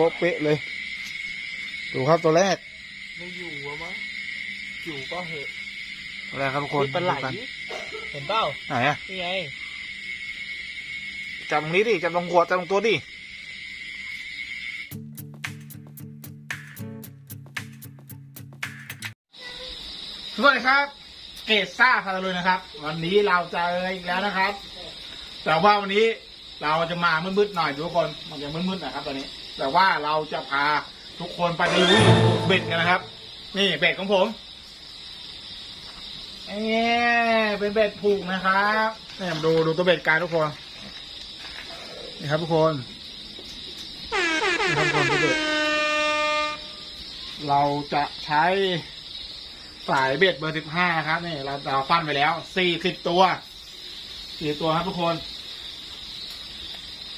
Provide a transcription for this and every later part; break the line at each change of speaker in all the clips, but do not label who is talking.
โป๊ะเป๊ะเลย ดูครับตัวแรก
ไม่อยู่วะมั้งอยู่ก็เหอะ
ตัวแรกครับทุกคน
ปลาไหล
ดูกัน
เห็นเปล่า
ไหนอะ
นี่ไง
จับตรงนี้ดิจับตรงหัวจับตรงตัวดิสวัสดีครับ เกตซ่าคาร์ลุยนะครับ วันนี้เราเจออีกแล้วนะครับ แต่ว่าวันนี้ เราจะมามืดๆหน่อยทุกคนมันจะมืดๆนะครับตอนนี้ แต่ว่าเราจะพาทุกคนไปดูเบ็ดกันนะครับ นี่เบ็ดของผมเอ๊เป็นเบ็ดผูกนะครับนี่ดูดูตัวเบ็ดการทุกคนนี่ครับทุกคนนี่ครับทุกคนตัวเบ็ดเราจะใช้สายเบ็ดเบอร์สิบห้าครับนี่เราเราฟันไปแล้วสี่สิบตัวสี่ตัวครับทุกคน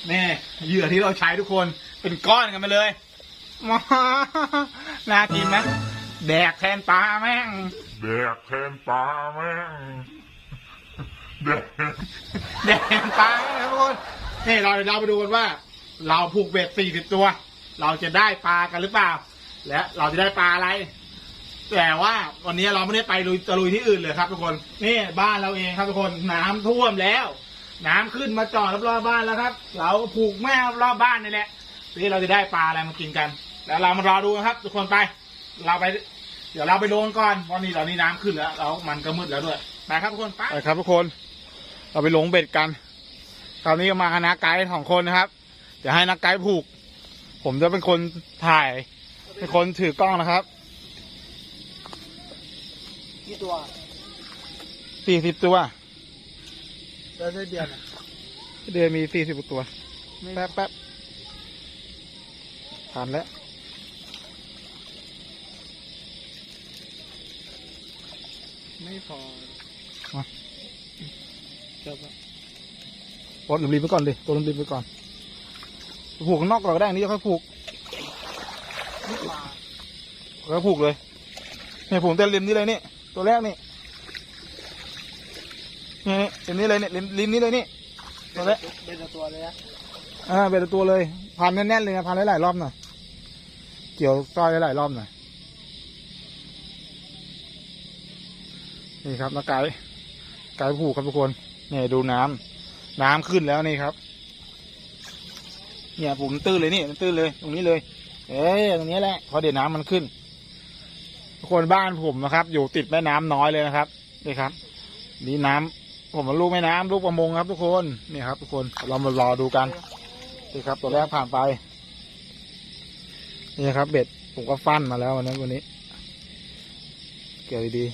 นี่เหยื่อที่เราใช้ทุกคนเป็นก้อนกันไปเลยมาน่ากินไหมแดกแทนปลาแม่ง
แดกแทนปลาแม่ง แดก
แดกแทนปลาแม่งครับทุกคนนี่เราเราไปดูกันว่า เราผูกเบ็ดสี่สิบตัว เราจะได้ปลากันหรือเปล่า และเราจะได้ปลาอะไร แต่ว่าวันนี้เราไม่ได้ไปลุยตะลุยที่อื่นเลยครับทุกคน นี่บ้านเราเองครับทุกคนน้ำท่วมแล้ว น้ำขึ้นมาจอดรอบๆบ้านแล้วครับ เราผูกแม่รอบบ้านนี่แหละที่เราจะได้ปลาอะไรมากินกัน แล้วเรามารอดูนะครับ ทุกคนไป เราไป เดี๋ยวเราไปโดนก่อนเพราะนี่เรานี่น้ำขึ้นแล้วแล้วมันก็มืดแล้วด้วยไปครับทุกคนไปครับทุกคน เราไปลงเบ็ดกัน คราวนี้ก็มาคณะไกด์สองคนนะครับ เดี๋ยวให้นักไกด์ผูก ผมจะเป็นคนถ่าย เป็นคนถือกล้องนะครับ
กี่ตัว
สี่สิบตัว
แล้วได้เดือนอะ
เดือนมีสี่สิบตัว
ไม่
แป๊บแป๊บผ่านแล้ว
ไม่พอ
มา
จบละ
ปลดริมๆไปก่อนดิตัวริมๆไปก่อน ผูกข้างนอกก่อนก็ได้อันนี้ค่อยผูก
ไม่ปลา
ค่อยผูกเลยเนี่ยผูกแต่ริมนี้เลยนี่ ตัวแรกนี่ นี่นี่ริมนี้เลยเนี่ยริมริมนี้เลยนี่ตัวแรก
เป็นแต่ตัวเลยนะ
อ่าเป็นตัวเลยพันแน่นๆเลยนะพันหลายๆรอบหน่อยเกี่ยวสร้อยหลายๆรอบหน่อยนี่ครับนักไก่ไก่ผูกครับทุกคนเนี่ยดูน้ำน้ำขึ้นแล้วนี่ครับ เนี่ยผมตื้นเลยนี่มันตื้นเลย ตรงนี้เลย เอ๊ะตรงนี้แหละเพราะเดี๋ยวน้ำมันขึ้นทุกคนบ้านผมนะครับ อยู่ติดแม่น้ำน้อยเลยนะครับนี่ครับ นี่น้ำ ผมมาลูกแม่น้ำลูกประมงครับทุกคนนี่ครับ ทุกคนเรามารอดูกันนี่ครับ ตัวแรกผ่านไป นี่ครับ เบ็ดผมก็ฟันมาแล้ววันนั้นวันนี้ เกี่ยวดี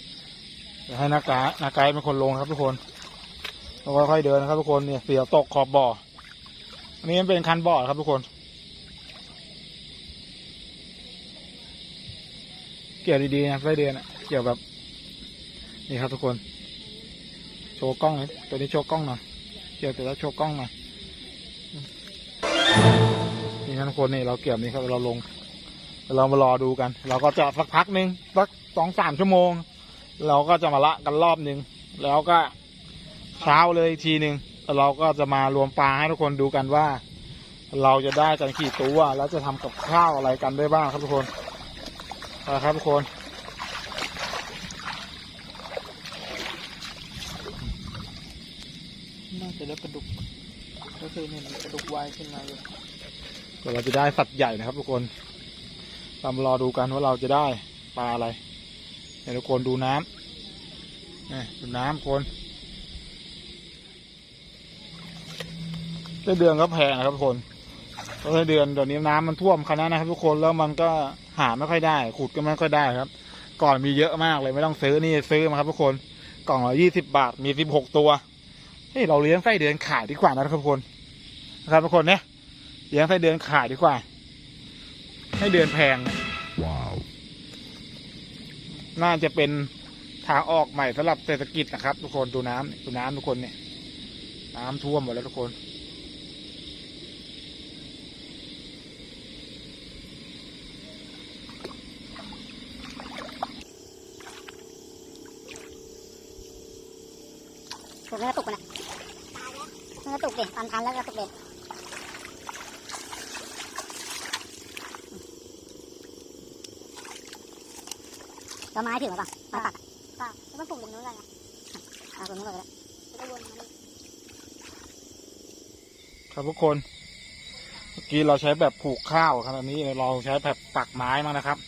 ๆให้นักกานักไกด์เป็นคนลงครับทุกคนเราค่อยๆเดินนะครับทุกคนเนี่ยเสียวตกขอบบ่ออันนี้มันเป็นคันบ่อครับทุกคน เกี่ยวดีๆนะไส้เดือนอะเกี่ยวแบบ นี่ครับทุกคน โชว์กล้องเลยตัวนี้โชว์กล้องหน่อยเกี่ยวแต่แล้วโชว์กล้องหน่อยนี่ครับทุกคนนี่เราเกี่ยวนี้ครับเราลง เรามารอดูกัน เราก็จะสักพักหนึ่งสักสองสามชั่วโมง เราก็จะมาละกันรอบหนึ่งแล้วก็เช้าเลยทีหนึ่งเราก็จะมารวมปลาให้ทุกคนดูกันว่า เราจะได้กันกี่ตัวแล้วจะทำกับข้าวอะไรกันได้บ้างครับทุกคนนะครับทุกคนา
จะได้ปลาดุก ก็คือเนี่ยปลาดุก วขึ้นมาอยู่
เดี๋ยวเราจะได้สัตว์ใหญ่นะครับ ทุกคนเรามรอดูกันว่าเราจะได้ปลาอะไรเดี๋ยวทุกคนดูน้ำนี่ดูน้ำคนไส้เดือนก็แพงนะครับทุกคนเพราะเดือนเดี๋ยวนี้น้ำมันท่วมขนาดนะครับ ทุกคนแล้วมันก็หาไม่ค่อยได้ ขุดก็ไม่ค่อยได้ครับ ก่อนมีเยอะมากเลยไม่ต้องซื้อนี่ซื้อมาครับทุกคนกล่องละยี่สิบบาทมีสิบหกตัวเฮ้ยเราเลี้ยงไส้เดือนขายดีกว่านะครับทุกคน นะครับทุกคนเนี่ยเลี้ยงไส้เดือนขายดีกว่า ให้เดือนแพง
ว้าว
น่าจะเป็นทางออกใหม่สำหรับเศรษฐกิจนะครับ ทุกคนดูน้ำดูน้ำทุกคนเนี่ย น้ำท่วมหมดแล้วทุกคน
ถูกเนื้อตุกมันอะเนื้อตุกดิตอนทันแล้วก็ตุกดิ ก็ไม้ถือมาป่ะไม้ปักป่ะแล้วมันปลูกตรงนู้นเลยไงเอาตรงนู้นเลยก็ได้แล้วก็วนมานี่
ครับทุกคน เมื่อกี้เราใช้แบบผูกข้าวครับอันนี้เราใช้แบบปักไม้มานะครับ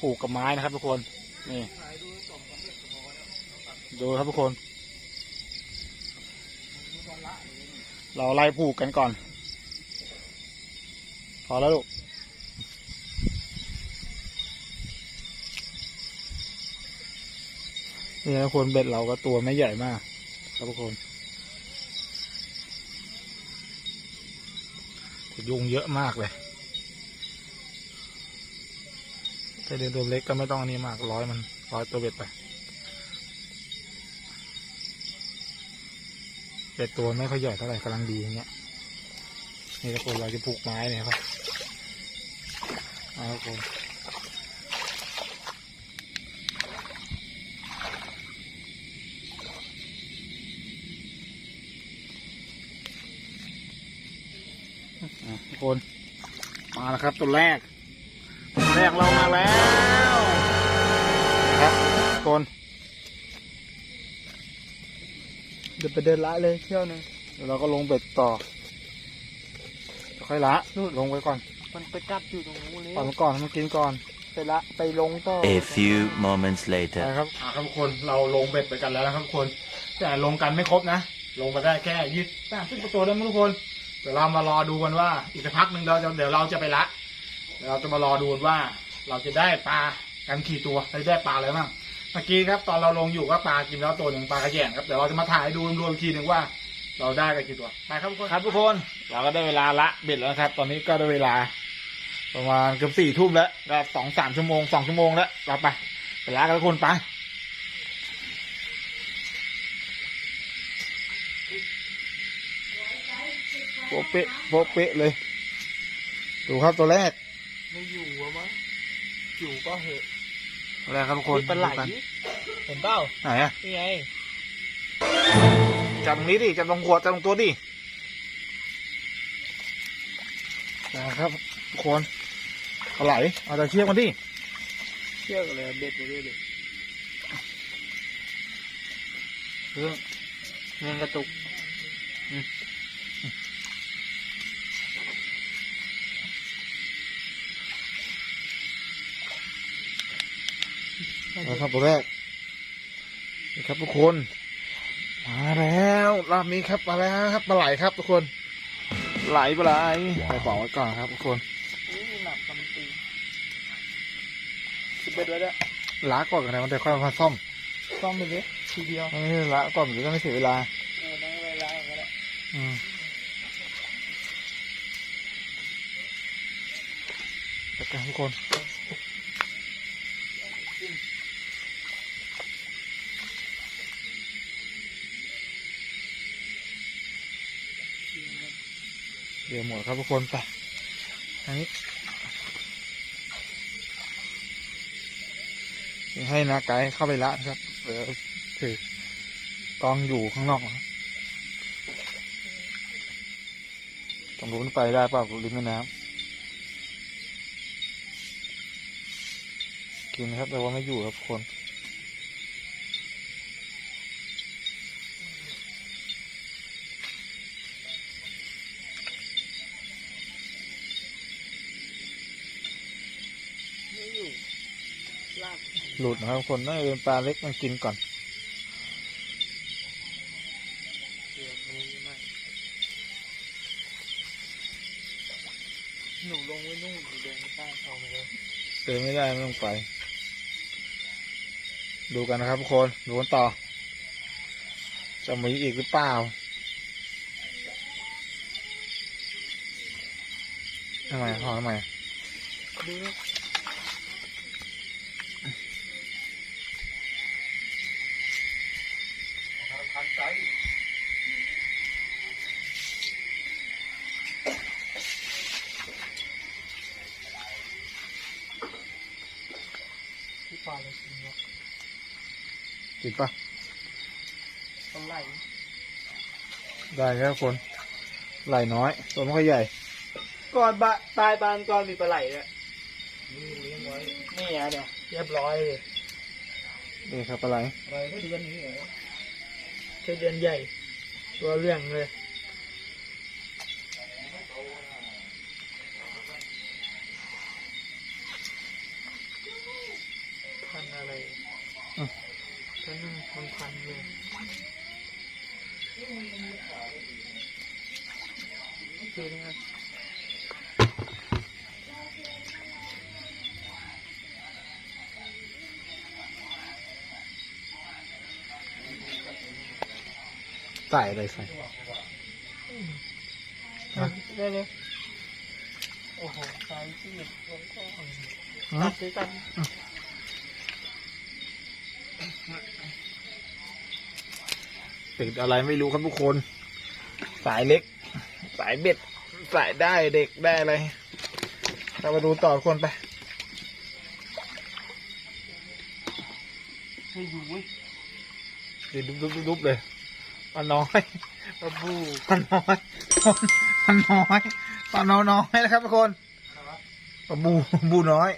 ผูกกับไม้นะครับทุกคน นี่ ดูครับทุกคน เราไล่ผูกกันก่อน พอแล้วลูก นี่นะคนเบ็ดเราก็ตัวไม่ใหญ่มาก ครับทุกคนยุงเยอะมากเลยถ้าเดินตัวเล็กก็ไม่ต้องอันนี้มากร้อยมันร้อยตัวเบ็ดไปเบ็ดตัวไม่ค่อยใหญ่เท่าไหร่กำลังดีอย่างเงี้ย นี่ทุกคนเราจะปลูกไม้เนี่ยครับทุกคนอะทุก คนมาแล้วครับตัวแรกตัวแรกเรามาแล้วนะครับทุกคน
เดี๋ยวไปเดินละเลยเที่ยวหนึง
เดี๋ยวเราก็ลงเบ็ดต่อค่อยละนู่นลงไปก่อน
มันไปกัดอยู่ตรงนู้นเลย
ปล่อยมันก่อนให้มันกินก่อน
ไปละไปลงต่อ
A few moments
ใช่
later.
ครับอ่าครับทุกคนเราลงเบ็ดไปกันแล้วนะครับทุกคน แต่ลงกันไม่ครบนะ ลงมาได้แค่ยี่สิบสามสิบกว่าตัวแล้วมั้งทุกคน เดี๋ยวเรามารอดูกันว่า อีกสักพักหนึ่งเราจะเดี๋ยวเราจะไปละเดี๋ยวเราจะมารอดูกันว่า เราจะได้ปลากันกี่ตัวได้ได้ปลาอะไรบ้างเมื่อกี้ครับตอนเราลงอยู่ก็ปลากินแล้วตัวหนึ่งปลากระแยงครับเดี๋ยวเราจะมาถ่ายดูรวมๆอีกทีหนึ่งว่า เราได้กันกี่ตัวไปครับทุกคนครับทุกคนเราก็ได้เวลาละเบ็ดแล้วครับ ตอนนี้ก็ได้เวลา ประมาณเกือบสี่ทุ่มแล้วก็สองสามชั่วโมงสองชั่วโมงแล้วเราไปไปละกันทุกคนไป ปะเป๊ะโปะเป๊ะเลย ดูครับตัวแรก
ไม่อยู่วะมั้งอยู่ก็เหอะ
ตัวแรกครับทุกคน
นี่ปลาไหล
ดูกัน
เห็นเปล่า
ไหนอะ
นี่ไง
จับตรงนี้ดิจับตรงขวดจับตรงตัวดินะครับทุกคนเอาไหลเอาแต่เชือกมาดิ
เชือกอะไรเบ็ดไปด้วยเลย
เรื่อง
เงินกระตุก
นะครับตัวแรกนี่ครับทุกคน มาแล้วรอบนี้ครับมาแล้วครับปลาไหลครับทุกคน ไหลปลาไหลใส่เป๋าไว้ก่อนครับทุกคน
นี่หนักตำตีสิบเบ็ดไว้แล้ว
ล้างก่อนกันนะมันจะค่อยมาซ่อม
ซ่อมไปเลยทีเดียว
เออล้างก่อนเดี๋ยวจะไม่เสียเวลา
เออนั่งเวลาก็ได้
อืมจัดการทุกคนเดี๋ยวหมด ครับทุกคนไปอันนี้ให้นาไกด์เข้าไปละครับเดี๋ยวถือกองอยู่ข้างนอกครับตรงนู้นไปได้เปล่าริมแม่น้ำกินครับแต่ว่าไม่อยู่ครับคน หลุดนะครับคนน่าจะเป็นปลาเล็กมันกินก่อน
เชือกมือไม่หนูลงไว้นู่นหนูเดินไม่ได้เอาไปเลย
เดินไม่ได้ไม่ต้องไป ดูกันนะครับทุกคนดูกันต่อ จะมีอีกหรือเปล่าทำไมพอทำไม
ดู นะที่ปลาเลยจริงวะ
กินปะ
ปลาไหล
ได้ครับทุกคน ไหลน้อย ตัวไม่ค่อยใหญ่
ก่อนบะตายบานก่อนมีปลาไหลเลยนี่เลี้ยงไว้นี่อะเนี่ยเรียบร้อยเลย
นี่ครับอะไร
อะไรก็เดือนนี้เหรอใช่เดือนใหญ่ ตัวเรื่องเลย พันอะไร
อืม
พันนั่งพันพันเลยคือนี่ครับ
ใส่อะไรใส่
ได้เลยโอ้โหสายที่หนึ่งแล้วก็
อื
ตั
ม
ดด้วยกัน
ติดอะไรไม่รู้ครับทุกคน สายเล็ก สายเบ็ด สายได้เด็กได้อะไร เรามาดูต่อทุกคนไป
ให้ดูเว้ย
เดี๋ยวดุบดุบดุบเลยปลาน้อย
ปลาบู
ปลาน้อยปลาน้อยปลาน้อยน้อยนะครับทุกคนปลาบูบูน้อย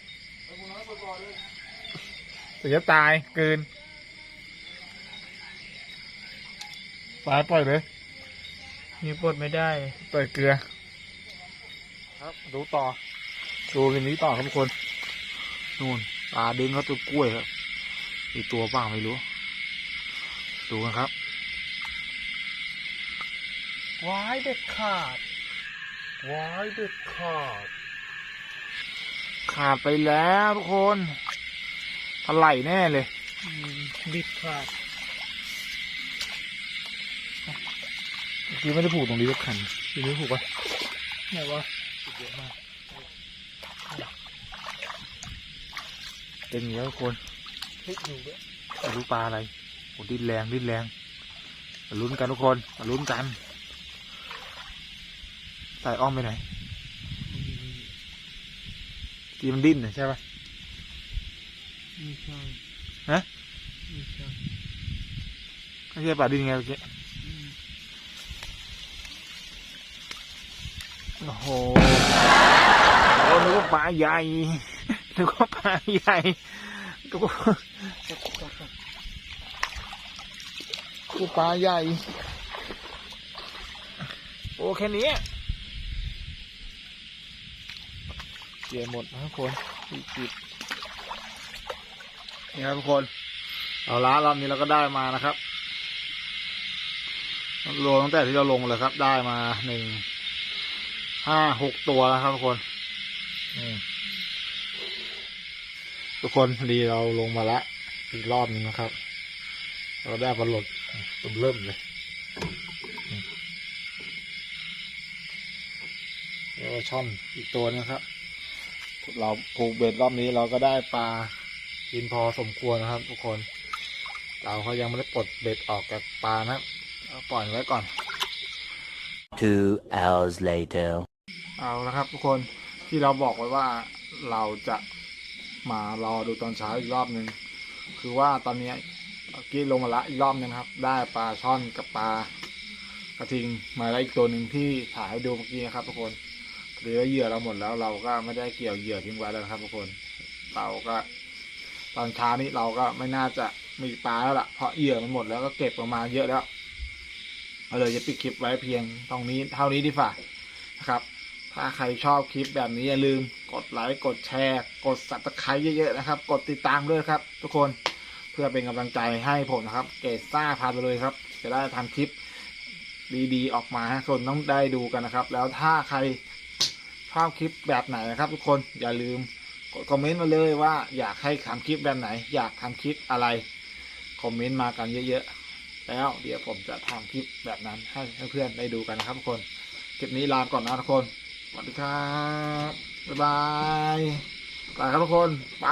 แต่จะตายเกิน ปลาปล่อยเลย
นี่ปลดไม่ได้
ปล่อยเกลือ ครับ ดูต่อดูเรื่องนี้ต่อครับทุกคนนู่นปลาดึงเขาตัวกล้วยครับอีกตัวบ้างไม่รู้ ดูกันครับ
วายเด็ดขาดวายเด็ดขาด
ขาดไปแล้วทุกคนถลายแน่เลย
อืมบิดขาด
เมื่อกี้ไม่ได้ผูกตรงนี้สักคันทีนี้ผูกปะ
ไหนวะ
เยอะมากเป็นอย่างนี้ครับทุกคน
พลิกอยู่ด้วย
ไม่รู้ปลาอะไรโอ้ดิ้นแรงดิ้นแรงมาลุ้นกันทุกคนมาลุ้นกันสายอ้อมไปไหนทีมันดิ้นน่ะใช่ปะ
ไม่ใช่
ฮะ
ไม่ใช่
ไม่ใช่ปลาดิ้นไงเมื่อกี้
อืม
โอ้โหโอ้นึกว่าปลาใหญ่นึกว่าปลาใหญ่นึกว่า
คื
อปลาใหญ่ โอ้แค่นี้เสียหมดนะทุกคนอีกจิบนี่ครับทุกคน เอาละรอบนี้เราก็ได้มานะครับรวมตั้งแต่ที่เราลงเลยครับ ได้มาหนึ่ง ห้าหกตัวแล้วครับทุกคนนี่ทุกคนดีเราลงมาละอีกรอบหนึงนะครับ เราได้บอลลดเริ่มเลยแล้วก็ช่อนอีกตัวนึงครับ เราผูกเบ็ดรอบนี้เราก็ได้ปลากินพอสมควรนะครับ ทุกคน เราเขายังไม่ได้ปลดเบ็ดออกจากปลานะครับเอาปล่อยไว้ก่อน
Two hours later.
เอาละครับ ทุกคนที่เราบอกไว้ว่าเราจะมารอดูตอนเช้าอีกรอบหนึ่งคือว่าตอนนี้เมื่อกี้ลงมาละอีกรอบนึงนะครับ ได้ปลาช่อนกับปลากระทิงมาแล้วอีกตัวหนึ่งที่ถ่ายให้ดูเมื่อกี้นะครับทุกคนหรือว่าเหยื่อเราหมดแล้วเราก็ไม่ได้เกี่ยวเหยื่อทิ้งไว้แล้วครับทุกคน เราก็ ตอนเช้านี้เราก็ไม่น่าจะมีปลาแล้วล่ะเพราะเหยื่อมันหมดแล้วก็เก็บประมาเยอะแล้วเราเลยจะปิดคลิปไว้เพียงตรงนี้เท่านี้ดีฝ่านะครับ ถ้าใครชอบคลิปแบบนี้อย่าลืมกดไลค์กดแชร์ กดสับสไครต์เยอะๆนะครับ กดติดตามด้วยครับ ทุกคนเพื่อเป็นกำลังใจให้ผมนะครับ เกตซ่าพาไปเลยครับ จะได้ทำคลิปดีๆ ออกมาให้คนต้องได้ดูกันนะครับ แล้วถ้าใครชอบคลิปแบบไหนนะครับ ทุกคนอย่าลืมกดคอมเมนต์มาเลยว่าอยากให้ทำคลิปแบบไหน อยากทำคลิปอะไรคอมเมนต์มากันเยอะๆ แล้วเดี๋ยวผมจะทำคลิปแบบนั้นให้เพื่อนๆได้ดูกันนะครับทุกคน คลิปนี้ลาก่อนนะทุกคน วัสดีครับ บ๊ายบายไปครับทุกคน ไป